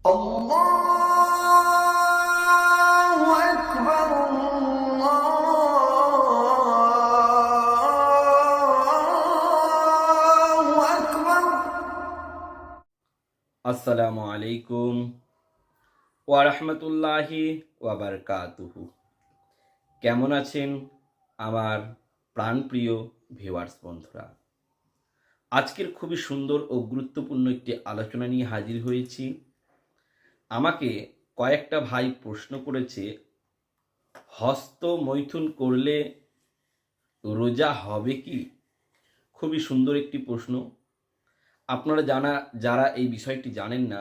আসসালামু আলাইকুম ওয়ারহমতুল্লাহি ওয়াবারকাতুহু কেমন আছেন আমার প্রাণপ্রিয় ভিউয়ার্স বন্ধুরা? আজকের খুবই সুন্দর ও গুরুত্বপূর্ণ একটি আলোচনা নিয়ে হাজির হয়েছি। আমাকে কয়েকটা ভাই প্রশ্ন করেছে, হস্ত মৈথুন করলে রোজা হবে কি? খুবই সুন্দর একটি প্রশ্ন। আপনারা জানা, যারা এই বিষয়টি জানেন না,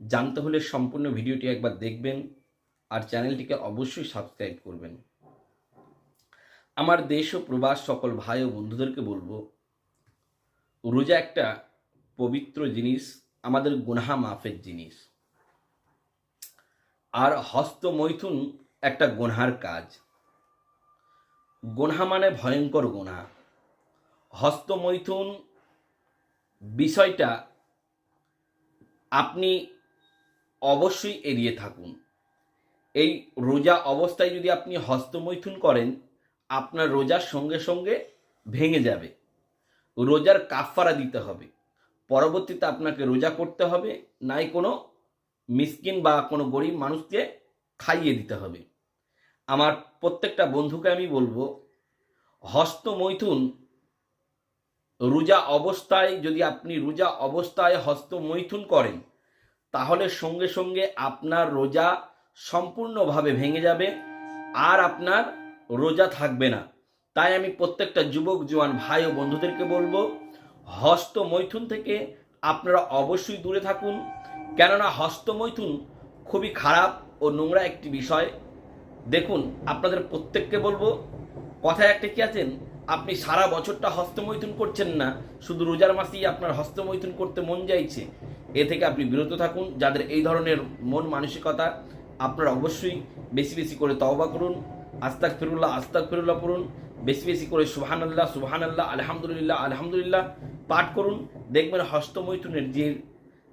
জানতে হলে সম্পূর্ণ ভিডিওটি একবার দেখবেন আর চ্যানেলটিকে অবশ্যই সাবস্ক্রাইব করবেন। আমার দেশ ও প্রবাস সকল ভাই ও বন্ধুদেরকে বলব, রোজা একটা পবিত্র জিনিস, আমাদের গুনহা মাফের জিনিস। আর হস্ত মৈথুন একটা গুনহার কাজ। গোনহা মানে ভয়ঙ্কর গুনহা। হস্ত মৈথুন বিষয়টা আপনি অবশ্যই এড়িয়ে থাকুন। এই রোজা অবস্থায় যদি আপনি হস্তমৈথুন করেন, আপনার রোজার সঙ্গে সঙ্গে ভেঙে যাবে। রোজার কাফারা দিতে হবে। পরবর্তীতে আপনাকে রোজা করতে হবে, নাই কোনো মিসকিন বা কোনো গরিব মানুষকে খাইয়ে দিতে হবে। আমার প্রত্যেকটা বন্ধুকে আমি বলব হস্তমৈথুন রোজা অবস্থায়, যদি আপনি রোজা অবস্থায় হস্তমৈথুন করেন, তাহলে সঙ্গে সঙ্গে আপনার রোজা সম্পূর্ণভাবে ভেঙে যাবে আর আপনার রোজা থাকবে না। তাই আমি প্রত্যেকটা যুবক, জোয়ান, ভাই ও বন্ধুদেরকে বলব হস্তমৈথুন থেকে আপনারা অবশ্যই দূরে থাকুন। কেননা হস্তমৈথুন খুবই খারাপ ও নোংরা একটি বিষয়। দেখুন, আপনাদের প্রত্যেককে বলব, কথায় একটা কি আছেন আপনি সারা বছরটা হস্তমৈথুন করছেন না, শুধু রোজার মাসেই আপনার হস্তমৈথুন করতে মন চাইছে এ থেকে আপনি বিরত থাকুন, যাদের এই ধরনের মন মানসিকতা, আপনারা অবশ্যই বেশি বেশি করে তওবা করুন আস্তাক ফিরুল্লাহ আস্তাক ফিরুল্লাহ পড়ুন, বেশি বেশি করে সুবহান আল্লাহ সুবহান আল্লাহ আলহামদুলিল্লাহ আলহামদুলিল্লাহ পাঠ করুন। দেখবেন হস্তমৈথুনের যে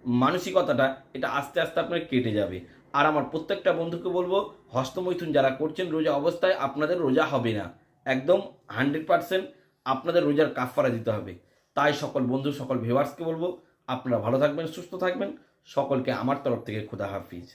মানসিকতাটা, এটা আস্তে আস্তে আপনার কেটে যাবে। আর আমার প্রত্যেকটা বন্ধুকে বলব, হস্তমৈথুন যারা করছেন রোজা অবস্থায়, আপনাদের রোজা হবে না। একদম হান্ড্রেড পারসেন্ট আপনাদের রোজার কাফারা দিতে হবে। তাই সকল বন্ধু, সকল ভিউয়ার্সকে বলব, আপনারা ভালো থাকবেন, সুস্থ থাকবেন। সকলকে আমার তরফ থেকে খুদা হাফিজ।